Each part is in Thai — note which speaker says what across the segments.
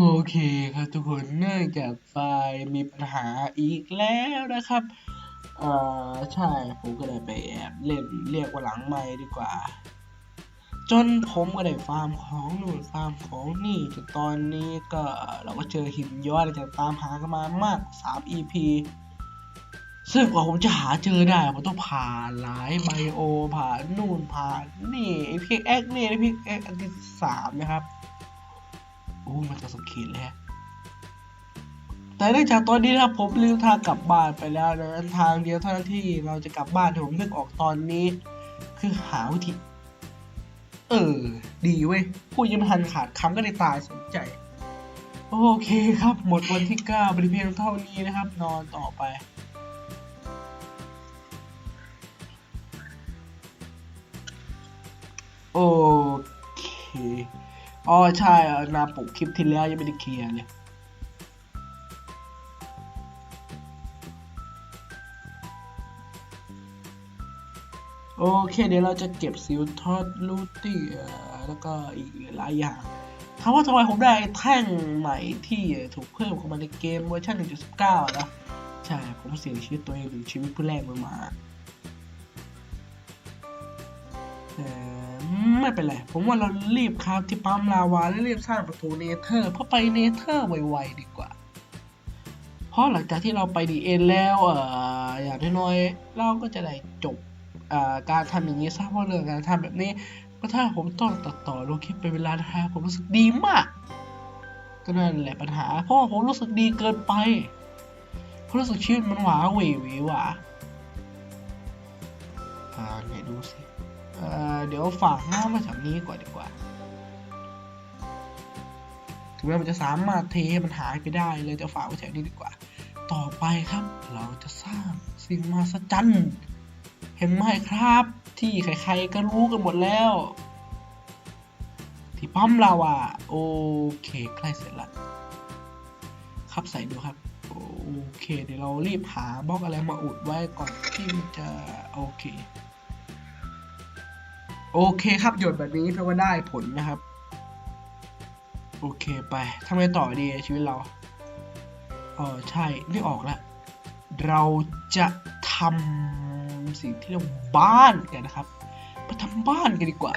Speaker 1: โอเคครับทุกคนเนื่องจากไฟล์มีปัญหาอีกแล้วนะครับเอ่อใช่ผมก็เลยไปแอบเล่นเรียกว่าหลังไม่ดีกว่า จนผมก็ได้ฟาร์มของนู่นฟาร์มของนี่จนตอนนี้ก็เราก็เจอหินย้อยอะไรจากตามหากันมามาก3 EP ซึ่งกว่าผมจะหาเจอได้ผมต้องผ่านหลายไบโอผ่านนู่นผ่านนี่ไอพิกแอคนี่ไอพิกแอคอันที่สามนะครับ อ้มันจะสงเขตเลยฮะแต่เนื่องจากตอนนี้นะผมลืมทางกลับบ้านไปแล้วนะทางเดียวเท่านั้นที่เราจะกลับบ้านที่ผมนึกออกตอนนี้ คือหาวิธีเออ ดีเว้ยพูดยังไม่ทันขาดคำก็ได้ตายสนใจ โอเคครับ หมดวันที่9เป็นเพียงเท่านี้นะครับ นอนต่อไปโอเค อ๋อใช่นาปกคลิปที่แล้วยังไม่ได้เคลียร์เลยโอเคเดี๋ยวเราจะเก็บซิลทอดลูตี้แล้วก็อีกหลายอย่างถามว่าทำไมผมได้แท่งใหม่ที่ถูกเพิ่มเข้ามาในเกมเวอร์ชัน1.19 นะ ใช่ ผมเสียชีวิตตัวเองหรือชีวิตผู้แรกมันมา ไม่เป็นไร ผมว่าเรารีบคราฟที่ปั๊มลาวาและรีบสร้างประตูเนเธอร์เพื่อไปเนเธอร์ไวๆดีกว่า เพราะหลังจากที่เราไปดีเอ็นแล้วเอ่ออย่างน้อยๆเราก็จะได้จบการทำอย่างนี้ซะเพราะเรื่องการทำแบบนี้ ก็ถ้าผมต้องตัดต่อลงคลิปเป็นเวลานะฮะผมรู้สึกดีมาก ก็นั่นแหละปัญหา เพราะว่าผมรู้สึกดีเกินไปเพราะรู้สึกชีวิตมันหวาเหวหวหวาอ่าไหนดูสิ เดี๋ยวฝากหน้ามาจากนี้ก่อนดีกว่าถึงแม้มันจะสามารถเทมันหายไปได้เลยจะฝากไว้แถวนี้ดีกว่า ต่อไปครับ เราจะสร้างสิ่งมหัศจรรย์เห็นไหมครับ ที่ใครๆก็รู้กันหมดแล้ว ที่ปั๊มเราอะโอเคใกล้เสร็จละครับใส่ดูครับโอเค เดี๋ยวเรารีบหาบล็อกอะไรมาอุดไว้ก่อนที่มันจะโอเค โอเคครับหยดแบบนี้แปลว่าได้ผลนะครับ โอเคไปทำไงต่อดีชีวิตเราอ๋อใช่นึกออกแล้วเราจะทำสิ่งที่เรียกว่าบ้านกันนะครับไปทำบ้านกันดีกว่า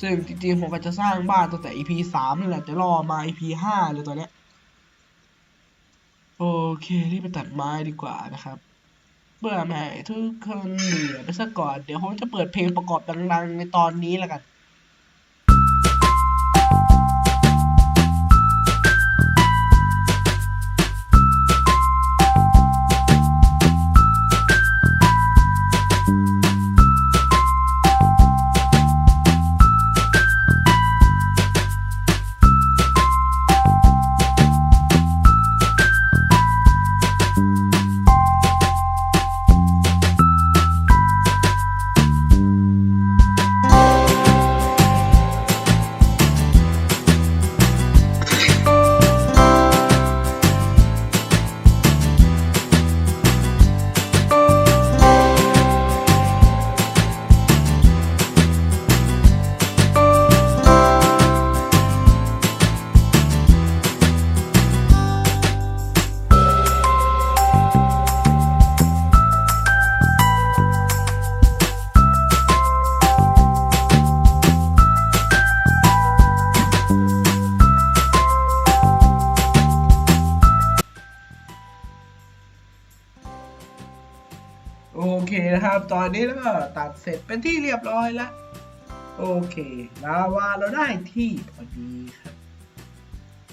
Speaker 1: ซึ่งจริงๆผมก็จะสร้างบ้านตั้งแต่ EP สามนี่แหละแต่รอมา EP ห้าเลยตอนเนี้ยโอเครีบไปตัดไม้ดีกว่านะครับ เบื่อไหมทุกคนเหนื่อยไปซะก่อน เดี๋ยวผมจะเปิดเพลงประกอบดังๆ ในตอนนี้แล้วกัน ตอนนี้แล้วก็ตัดเสร็จเป็นที่เรียบร้อยแล้ว โอเคลาวาเราได้ที่พอดีครับ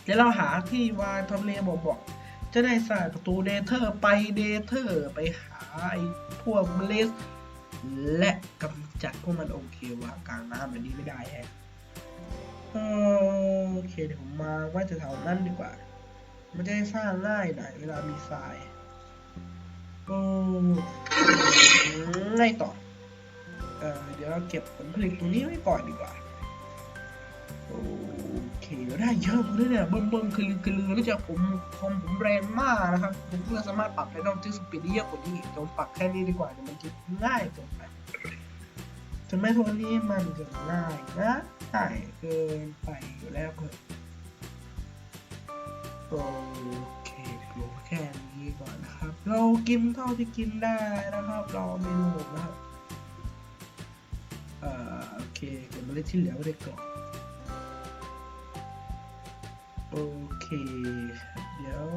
Speaker 1: เดี๋ยวเราหาที่วางทำเลบอกบอกๆจะได้สร้างประตูเดเธอร์ไปเดเธอร์ไปหาไอ้พวกเมล็ดและกำจัดพวกมันโอเควางกลางน้ำแบบนี้ไม่ได้แฮะโอเคเดี๋ยวผมมาว่าจะแถวนั้นดีกว่า มันจะได้สร้างง่ายหน่อยเวลามีทราย ไงต่อเอ่อเดี๋ยวเราเก็บผลผลิตตรงนี้ไว้ก่อนดีกว่า โอเคได้เยอะเลยเนี่ยเบิ่มเบิ่มคือคือลือแล้วจากผมคอมผมแรงมากนะครับ ผมก็สามารถปรับไดนอลที่สปีดได้เยอะกว่านี้ผมปรับแค่นี้ดีกว่าเดี๋ยวมันจะง่ายเกินไปถึงแม้ทุกวันนี้มันจะง่ายนะง่ายเกินไปอยู่แล้วเพื่อนโอเคดูแค่ ก่อนนะครับ เรากินเท่าที่กินได้นะครับเราไม่รู้นะครับเอ่อโอเคเก็บเมล็ดที่เหลือไว้ก่อนโอเค เดี๋ยว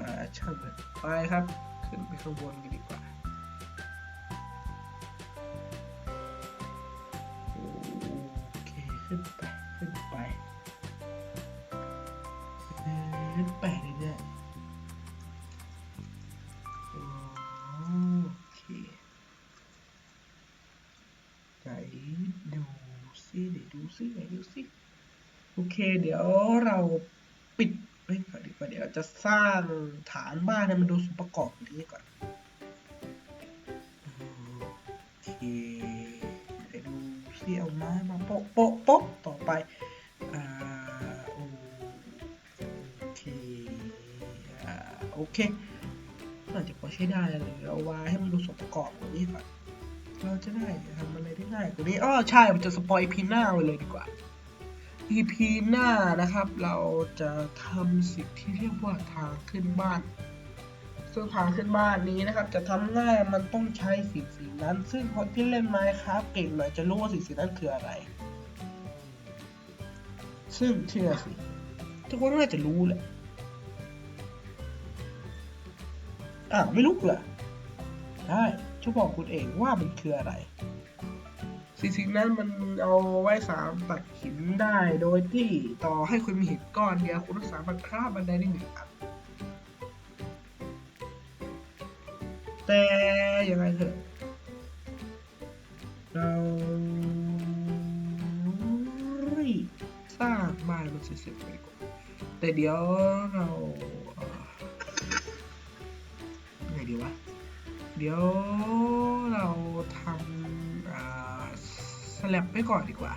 Speaker 1: อ่าช่างไปครับ ขึ้นไปข้างบนกันดีกว่า ไหนดูซิไหนดูซิไหนดูซิโอเค เดี๋ยวเราปิดไว้ก่อนดีกว่าเดี๋ยวจะสร้างฐานบ้านให้มันดูสมประกอบอย่างนี้ก่อนโอเคไหนดูซิเอาไม้มาโปะโปะโปะต่อไปอ่าโอเคอ่าโอเคน่าจะพอใช้ได้เลยเอาไว้ให้มันดูสมประกอบกว่านี้ก่อน เราจะได้ทำอะไรได้ง่ายกว่านี้อ้อใช่มันจะสปอยพีหน้าไว้เลยดีกว่า EP หน้านะครับ เราจะทำสิ่งที่เรียกว่าทางขึ้นบ้าน ซึ่งทางขึ้นบ้านนี้นะครับ จะทำง่ายมันต้องใช้สิ่งสิ่งนั้น ซึ่งคนที่เล่นไม้ครับเก่งหน่อยจะรู้ว่าสิ่งสิ่งนั้นคืออะไร ซึ่งเชื่อสิทุกคนน่าจะรู้แหละอะไม่รู้เหรอได้ จะบอกคุณเองว่ามันคืออะไร สิ่งสิ่งนั้นมันเอาไว้สามตัดหินได้โดยที่ต่อให้คุณมีหินก้อนเดียวคุณต้องสามารถคราบันไดได้หนึ่งอันแต่ยังไงเถอะเรารีบสร้างบ้านมันเสร็จๆไปดีกว่าแต่เดี๋ยวเรา เดี๋ยวเราทำสแลบไปก่อนดีกว่า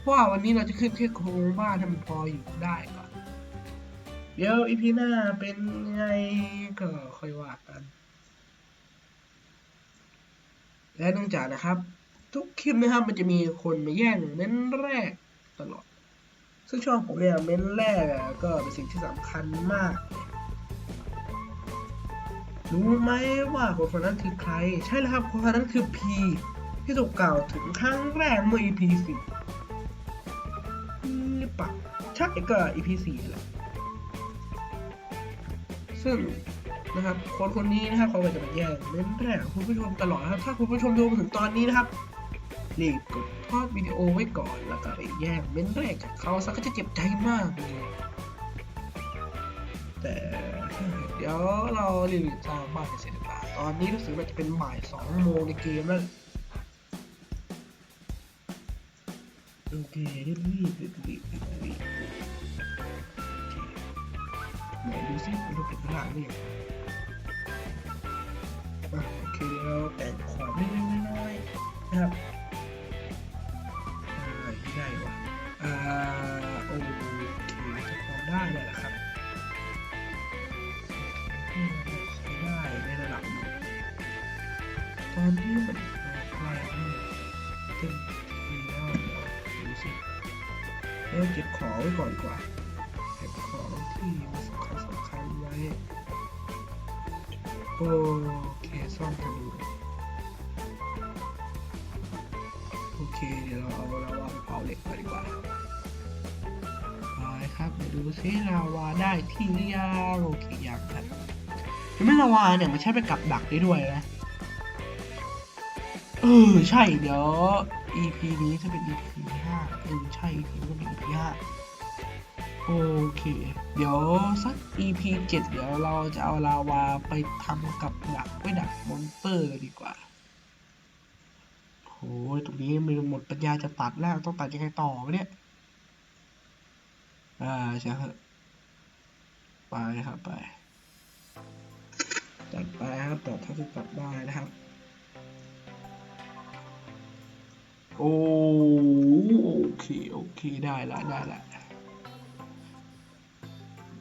Speaker 1: เพราะว่าวันนี้เราจะขึ้นแค่โครงบ้านให้มันพออยู่ได้ก่อน เดี๋ยวอีพีหน้าเป็นไงก็ค่อยว่ากัน และเนื่องจากนะครับ ทุกคลิปนะครับมันจะมีคนมาแย่งเม้นแรกตลอด ซึ่งช่องผมเนี่ยเม้นแรกก็เป็นสิ่งที่สำคัญมาก รู้ไหมว่าคนคนนั้นคือใคร ใช่แล้วครับ คนคนนั้นคือ P ที่ถูกกล่าวถึงครั้งแรกเมื่อ EP 10หรือเปล่าใช่ก็ EP 4แหละซึ่งนะครับคนคนนี้นะครับเขาจะมาแย่งเล่นแรกคุณผู้ชมตลอดนะครับ ถ้าคุณผู้ชมดูมาถึงตอนนี้นะครับรีบกดพอดวิดีโอไว้ก่อนแล้วก็ไปแย่งเม้นแรกเขาซะก็จะเจ็บใจมากเลย แต่ เดี๋ยวเรารีบสร้างบ้านเสร็จดีกว่าตอนนี้รู้สึกว่าจะเป็นบ่ายสองโมงในเกมแล้วโอเครีบรีบรีบรีบรีบรีบไหนดูซิมันดูเป็นพลังนี่อะโอเคเดี๋ยวแต่งของนิดน้อยนะครับ ต็มทีแล้วเดี๋ยวดูสิเริ่มเก็บของไว้ก่อนดีกว่าเก็บของที่มันสำคัญสำคัญไว้โอเคซ่อมกันดูโอเคเดี๋ยวเราเอาลาวาไปเผาเหล็กก่อนดีกว่าไปครับมาดูซิลาวาได้ที่รือยังโอเคยังครับไม่ลาวาเนี่ยมันใช้ไปกับดักได้ด้วยนะ เออใช่เดี๋ยว EP นี้จะเป็น EP ห้าเออใช่ EP นี้จะเป็น EP ห้าโอเค เดี๋ยวสัก EP เจ็ดเดี๋ยวเราจะเอาลาวาไปทำกับดักไว้ดักมอนเตอร์ดีกว่าโอ้ยตรงนี้มีหมดปัญญาจะตัดแล้วต้องตัดยังไงต่อเนี่ย อ่าใช่ครับไปครับไปจัดไปครับแต่ถ้าจะตัดได้นะครับ โอโอเค โอเค ได้ละได้ละ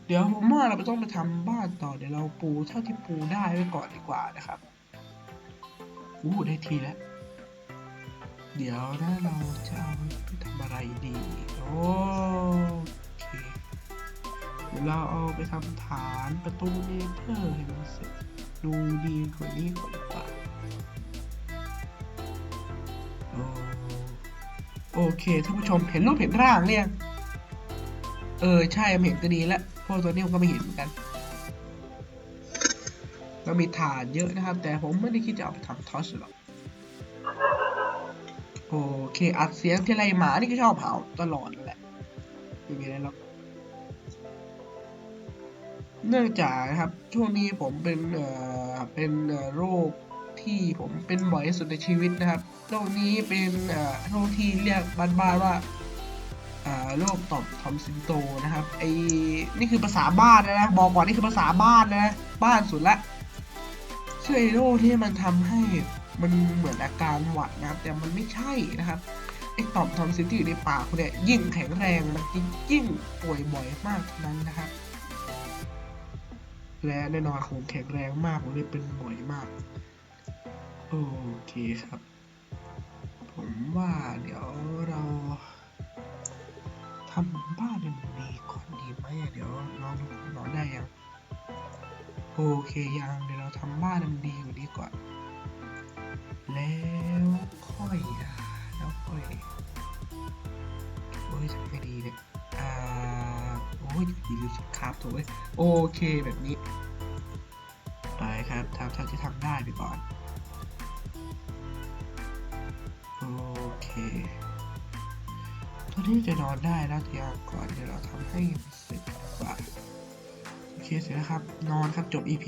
Speaker 1: เดี๋ยวผมว่าเราไม่ต้องไปทำบ้านต่อ เดี๋ยวเราปูเท่าที่ปูได้ไว้ก่อนดีกว่านะครับ อู้ได้ทีแล้ว เดี๋ยวนะเราจะเอาไปทำอะไรดี โอเคเดี๋ยวเราเอาไปทำฐานประตูเนเธอร์ให้มันเสร็จดูดีกว่านี้ก่อน โอเคท่านผู้ชมเห็นรูปเห็นร่างเนี่ยเออใช่เห็นก็ดีแล้วเพราะตัวนี้ผมก็ไม่เห็นเหมือนกันเรามีฐานเยอะนะครับ แต่ผมไม่ได้คิดจะเอาไปทำทอสหรอกโอเคอัดเสียงที่ไรหมานี่ก็ชอบเผาตลอดแหละไม่มีอะไรหรอกเนื่องจากนะครับช่วงนี้ผมเป็นเอ่อเป็นโรค ที่ผมเป็นบ่อยที่สุดในชีวิตนะครับโรคนี้เป็นโรคที่เรียกบ้านๆว่าโรคต่อมทอมซินโตนะครับไอ้นี่คือภาษาบ้านนะบอกก่อนนี่คือภาษาบ้านนะบ้านสุดละซึ่งไอ้โรคที่มันทำให้มันเหมือนอาการหวัดนะครับ แต่มันไม่ใช่นะครับไอ้ต่อมทอมซินที่อยู่ในปากคุณเนี่ยยิ่งแข็งแรงมันจะยิ่งป่วยบ่อยมากเท่านั้นนะครับ และแน่นอนคงแข็งแรงมากผมเลยเป็นบ่อยมาก โอเคครับ ผมว่าเดี๋ยวเราทำบ้านมันดีก่อนดีไหมอะเดี๋ยวลองดูนอนได้ยังโอเคยังเดี๋ยวเราทำบ้านมันดีกว่านี้ก่อนแล้วค่อยอะแล้วค่อยโอ้ยทำไงดีเนี่ยอ่าโอ้ยดีลืมสครับถูกไหมโอเคแบบนี้ไปครับทำเท่าที่ทำได้ไปก่อน ตอนนี้จะนอนได้แล้วเดี๋ยวก่อนเดี๋ยวเราทำให้เสร็จก่อนโอเคเสร็จแล้วครับ นอนครับจบ EP